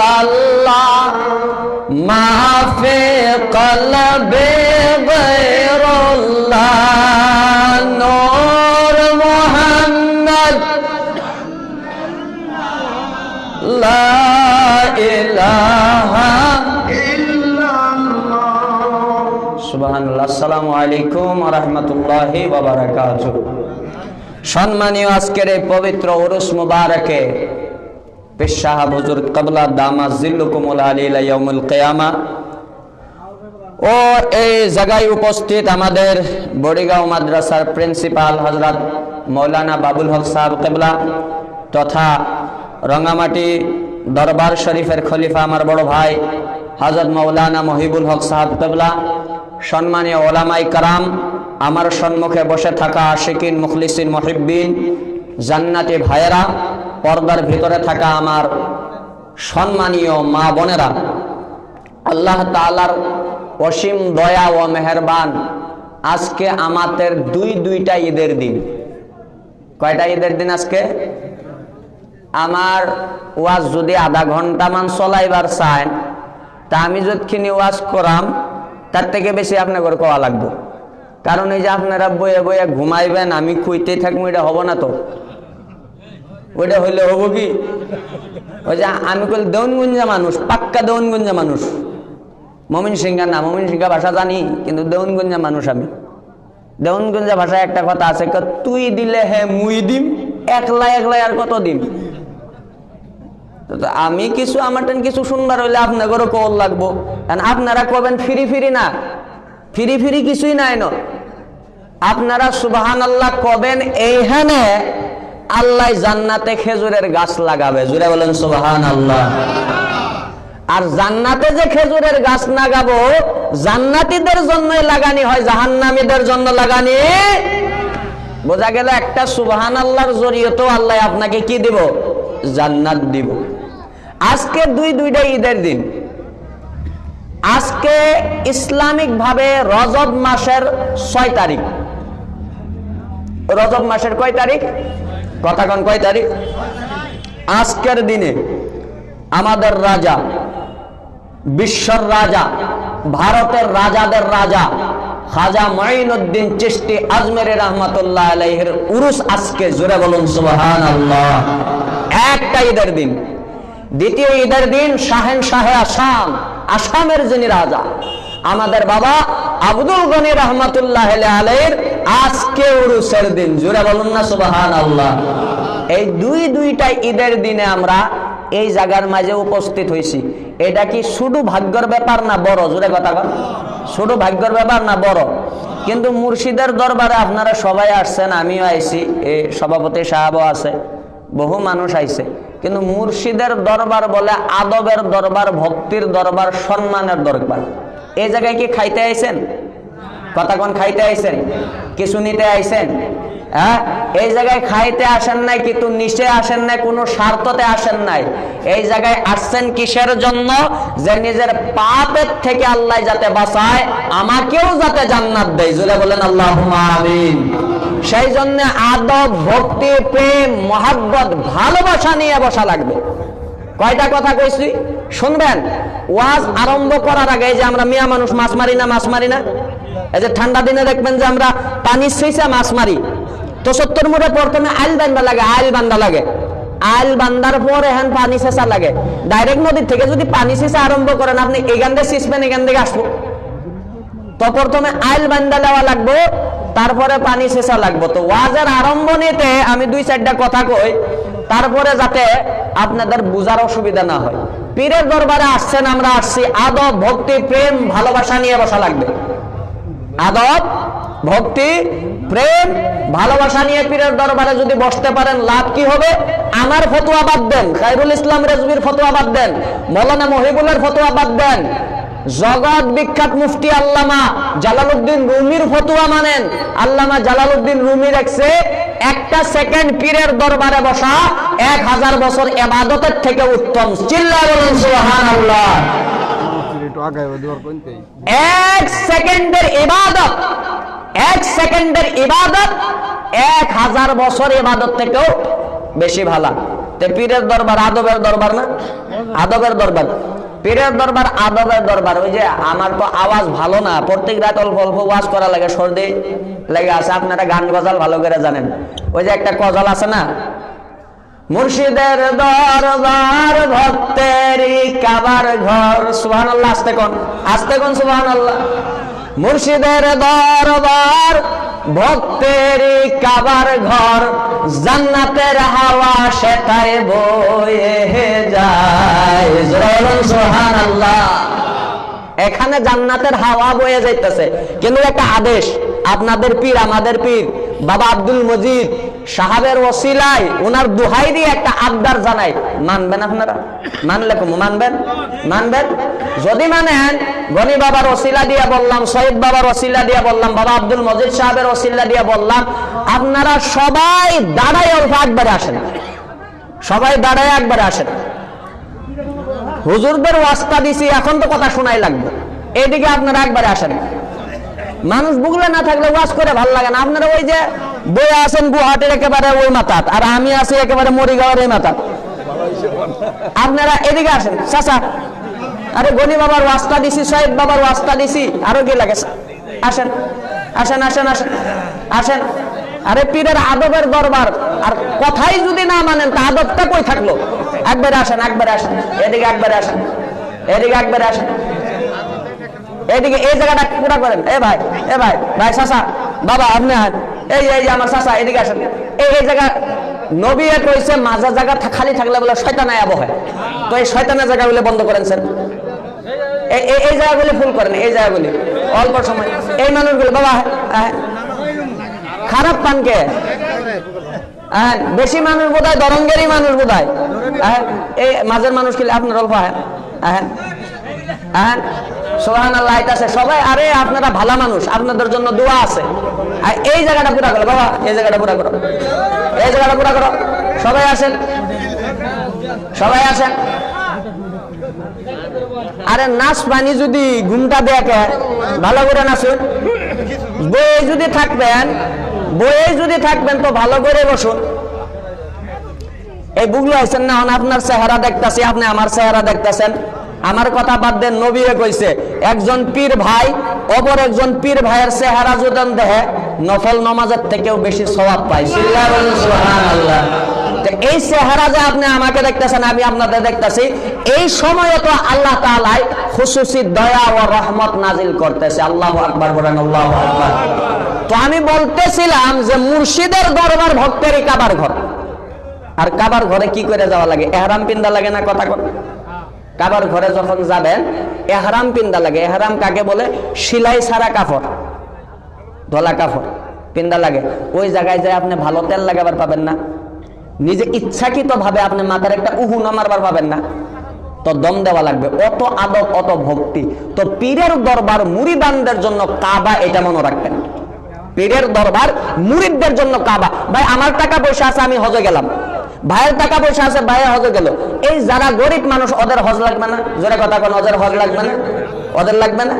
ইল্লাল্লাহ মাফে কলবে গৈরুল্লাহ নূর মুহাম্মদ সম্মানীয় আজকের এই পবিত্র উরুস মুবারকে পেশাহ হুজুর কবলা দামা জিল্লুকুমুল আলিলা ইয়াউমুল কিয়ামা। ও এই জায়গায় উপস্থিত আমাদের বড়িগাঁও মাদ্রাসার প্রিন্সিপাল হজরত মৌলানা বাবুল হক সাহেব কেবলা তথা রঙ্গামাটি দরবার শরীফের খলিফা আমার বড় ভাই হজরত মৌলানা মহিবুল হক সাহেব কেবলা। সম্মানীয় ওলামাই কারাম, আমার সম্মুখে বসে থাকা আশিকিন মুখলিসিন মহিব্বিন, জান্নাতি ভাইয়েরা পর্দার ভিতরে থাকা আমার সম্মানীয় মা বোনেরা, আল্লাহ তালার অসীম দয়া ও মেহেরবান আজকে আমাদের দুই দুইটা ঈদের দিন। কয়টা ঈদের দিন আজকে? আমার ওয়াজ যদি আধা ঘণ্টা মান চলাইবার চান তা আমি যতখিনি ওয়াজ করাম, তার থেকে বেশি আপনাকে কোয়া লাগবো। কারণ এই যে আপনারা বয়ে বয়ে ঘুমাইবেন, আমি খুঁজতেই থাকব, এটা হব না তো। ওইটা হইলে হব কি? ওই যে আমি কইল দেউনগুঞ্জা মানুষ, পাক্কা দেউনগুঞ্জা মানুষ। মমিন সিংহা না, মমিন সিংহা ভাষা জানি, কিন্তু দেউনগুঞ্জা মানুষ আমি। দেউনগুঞ্জা ভাষায় একটা কথা আছে তুই দিলে হে মুই দিম, একলা একলা আর কত দিম? আমি কিছু, আমার টেন কিছু শুনবার হইলে আপনাদেরও কল লাগবো। কারণ আপনারা কবেন ফিরি ফিরি না? ফিরি ফিরি কিছুই নাই ন। আপনারা সুবাহান আল্লাহ কবেন এইখানে আল্লাহ জান্নাতে খেজুরের গাছ লাগাবে। জুড়ে বলেন সুবাহান আল্লাহ আর জান্নাতে যে খেজুরের গাছ লাগাবো, জান্নাতীদের জন্যই লাগানি হয়, জাহান্নামীদের জন্য লাগানি? বোঝা গেল একটা সুবাহান আল্লাহর জড়িয়েতেও আল্লাহ আপনাকে কি দিব? জান্নাত দিব। আজকে দুই দুইটা ঈদের দিন। আজকে ইসলামিক ভাবে রজব মাসের ছয় তারিখ। রজব মাসের কয় তারিখ? কথা কন কয় তারিখ? আজকের দিনে আমাদের রাজা, বিশ্বর রাজা, ভারতের রাজাদের রাজা, খাজা চিশতি আজমের রহমতুল্লাহ আলাইহির উরুস আজকে জোরে বলুন সুবহান আল্লাহ একটা ঈদের দিন। দ্বিতীয় ঈদের দিন শাহেন শাহে আসাম, আসামের যিনি রাজা, আমাদের বাবা আব্দুল গনি রহমতুল্লাহ আলাইহির আজকে উরুসের দিন, জোরে বলুন না সুবহান আল্লাহ এই দুই দুইটা ঈদের দিনে আমরা এই জায়গার মাঝে উপস্থিত হয়েছি। এটা কি শুধু ভাগ্যর ব্যাপার না বড়? জোরে কথা কন শুধু ভাগ্যর ব্যাপার না বড়? কিন্তু মুর্শিদের দরবারে আপনারা সবাই আসছেন, আমিও আইছি এই সভাপতি সাহেবও আছে, বহু মানুষ আইছে। কিন্তু মুর্শিদের দরবার বলে আদবের দরবার, ভক্তির দরবার, সম্মানের দরবার। এই জায়গায় কি খাইতে আইছেন? কোন খাইতে আইছেন? কিছু নিতে আইছেন? হ্যাঁ? এই জায়গায় খাইতে আসেন নাই, কিন্তু নিচে আসেন নাই, কোনো স্বার্থতে আসেন নাই। এই জায়গায় আসছেন কিসের জন্য? যে নিজের পাপের থেকে আল্লাহ যাতে বাঁচায়, আমাকেও যাতে জান্নাত দেয়। জুড়ে বলেন আল্লাহ সেই জন্য আদব, ভক্তি, প্রেম, মহাব্বত, ভালোবাসা নিয়ে বসা লাগবে। কয়টা কথা কইছি? শুনবেন, ওয়াজ আরম্ভ করার আগে যে আমরা মিয়া মানুষ, মাছ মারি না, মাছ মারি না? এই যে ঠান্ডা দিনে দেখবেন যে আমরা পানি সেইসা মাছ মারি। তো সত্তর মুড়ে প্রথমে আইল বান্দা লাগে, আইল বান্দা লাগে। আইল বান্দার পর এখন পানি সেচা লাগে। ডাইরেক্ট নদীর থেকে যদি পানি সেচা আরম্ভ করেন, আপনি এখান থেকে সিসবেন, এখান থেকে আসব। তো প্রথমে আইল বান্দা দেওয়া লাগবো, তারপরে পানি সেচা লাগবো। তো ওয়াজের আরম্ভণীতে আমি দুই চারটা কথা কই। তারপরে যাতে আপনাদের বুঝার অসুবিধা না হয়। পীরের দরবারে আসছেন, আমরা আসছি। আদব, ভক্তি, প্রেম, ভালোবাসা নিয়ে বসা লাগবে। আদব, ভক্তি, প্রেম, ভালোবাসা নিয়ে পীরের দরবারে যদি বসতে পারেন, লাভ কি হবে? আমার ফতোয়া বাদ দেন। খাইরুল ইসলাম রেজবির ফতোয়া বাদ দেন। মৌলানা মহিবুলের ফতোয়া বাদ দেন। জগৎ বিখ্যাত মুফতি আল্লামা জালালউদ্দিন রুমির ফতোয়া মানেন। আল্লামা জালালউদ্দিন রুমি রাখছে একটা সেকেন্ড পীরের দরবারে বসা এক হাজার বছর এবাদতের থেকে উত্তম। চিল্লা বলুন এক সেকেন্ডের ইবাদত এক সেকেন্ডের ইবাদত এক হাজার বছর ইবাদত থেকেও বেশি ভালা। তে পীরের দরবার আদবের দরবার না? আদবের দরবার। পীরের দরবার, আদবের দরবার, ওই যে আমার তো আওয়াজ ভালো না, প্রত্যেক রাত অল্প অল্প ওয়াজ করা লাগে, সর্দি লেগে আছে, আপনারা গান গজাল ভালো করে জানেন। ওই যে একটা গজাল আছে না, মুর্শিদের দরবার ভক্তেরই কাবার ঘর সুহান আসতে কোন আসতে কোন সুহান মুর্শিদের দরবার ভক্তেরই কাবার ঘর, জান্নাতের হাওয়া সেটাই বয়ে যায়। এখানে জান্নাতের হাওয়া বয়ে যাইতেছে। কিন্তু একটা আদেশ, আপনাদের পীর, আমাদের পীর, বাবা আব্দুল মজিদ সাহাবের ওসিলাই ওনার দুহাই দিয়ে একটা আবদার জানাই মানবেন আপনারা? মানলে কম, মানবেন? মানবেন? যদি মানেন, গনি বাবার ওসিলা দিয়ে বললাম শহীদ বাবার ওসিলা দিয়ে বললাম, বাবা আব্দুল মজিদ সাহেবের ওসিলা দিয়ে বললাম, আপনারা সবাই দাঁড়ায় অল্প একবারে আসেন। সবাই দাঁড়ায় একবারে আসেন। হুজুরদের ওয়াস্তা দিছি, এখন তো কথা শোনাই লাগবে। এইদিকে আপনারা একবারে আসেন। মানুষ বুগলে না থাকলে ওয়াজ করে ভালো লাগে না। আপনারা ওই যে বই আছেন গুয়াহাটির একেবারে ওই মাথাত, আর আমি আছি একেবারে মরিগাঁওয়ের এই মাথাত। আপনারা এদিকে আসেন, চাচা। আরে গনি বাবার ওয়াস্তা দিছি, সাহেব বাবার ওয়াস্তা দিছি, আরও কি লাগে আসেন আসেন আসেন আসেন আসেন। আরে পীরের আদবের দরবার, আর কথাই যদি না মানেন, তা আদবটা কই থাকল? একবারে আসেন একবারে আসেন, এদিকে একবারে আসেন, এদিকে একবারে আসেন। এদিকে এই জায়গাটা পুরা করেন। এ ভাই এ ভাই ভাই, চাচা, বাবা, আপনি আন। এই এই যে আমার চাচা এদিকে আসেন। এই এই জায়গা নবী কইছে মাঝে জায়গা খালি থাকলে বলে শয়তানায় আবহ হয়। তো এই শয়তানের জায়গাগুলো বন্ধ করেন স্যার। এই জায়গাগুলি ফুল করেন এই জায়গাগুলি। অল্প সময়। এই মানুষগুলো বাবা। খারাপ পান কে? আহ, বেশি মানুষ বোধ হয় দরঙ্গেরই মানুষ বোধ হয় এই মাঝের মানুষ কি আপনার অল্প আহেন আহেন সোহান আল্লাহ আছে। সবাই, আরে, আপনারা ভালো মানুষ, আপনাদের জন্য দোয়া আছে। এই জায়গাটা পুরা করো, বাবা, এই জায়গাটা পুরা করো। এই জায়গাটা পুরা করো। সবাই আসেন। সবাই আসেন। আরে, নাচ পানি যদি ঘুমটা দেখে ভালো করে নাচুন। বইয়ে যদি থাকবেন, বইয়ে যদি থাকবেন তো ভালো করে বসুন। এই বুগলো আছেন না আপনার চেহারা দেখতেছি, আপনি আমার চেহারা দেখতেছেন। আমার কথা বাদ দেন নবীরে কইছে, একজন পীর ভাই, অপর একজন পীর ভাইয়ের চেহারা যদি দেখে, নফল নমাজের থেকেও বেশি স্বভাব সুবহানাল্লাহ। এই চেহারা যে আপনি আমাকে দেখতেছেন, আমি আপনাদের দেখতেছি, এই সময়ে তো আল্লাহ তাআলাই খুশুসি দয়া ও রহমত নাজিল করতেছে। আল্লাহু আকবার বলেন, আল্লাহু আকবার। তো আমি বলতেছিলাম যে মুর্শিদের দরবার ভক্তেরই কাবার ঘর। আর কাবার ঘরে কি করে যাওয়া লাগে? এহরাম পিন্দা লাগে না কথা কর কাবার ঘরে যখন যাবেন, এহরাম পিন্দা লাগে। এহরাম কাকে বলে? সিলাই ছাড়া কাপড় ধলা কাপড় পিন্দা লাগে। ওই জায়গায় যায় আপনি ভালো তেল লাগাবার পাবেন না। নিজে ইচ্ছাকৃত ভাবে আপনি মাথার একটা উহু নামারবার পাবেন না। তো দম দেওয়া লাগবে। অত আদব, অত ভক্তি। তো পীরের দরবার মুরিদানদের জন্য কাবা এটা মনে রাখবেন। পীরের দরবার মুরিদদের জন্য কাবা। ভাই, আমার টাকা পয়সা আছে, আমি হজে গেলাম। ভাইয়ের টাকা পয়সা আছে, ভাইয়া হজে গেল। এই যারা গরিব মানুষ, ওদের হজ লাগবে না? জোরে কথা কোন, ওদের হজ লাগবে না? ওদের লাগবে না?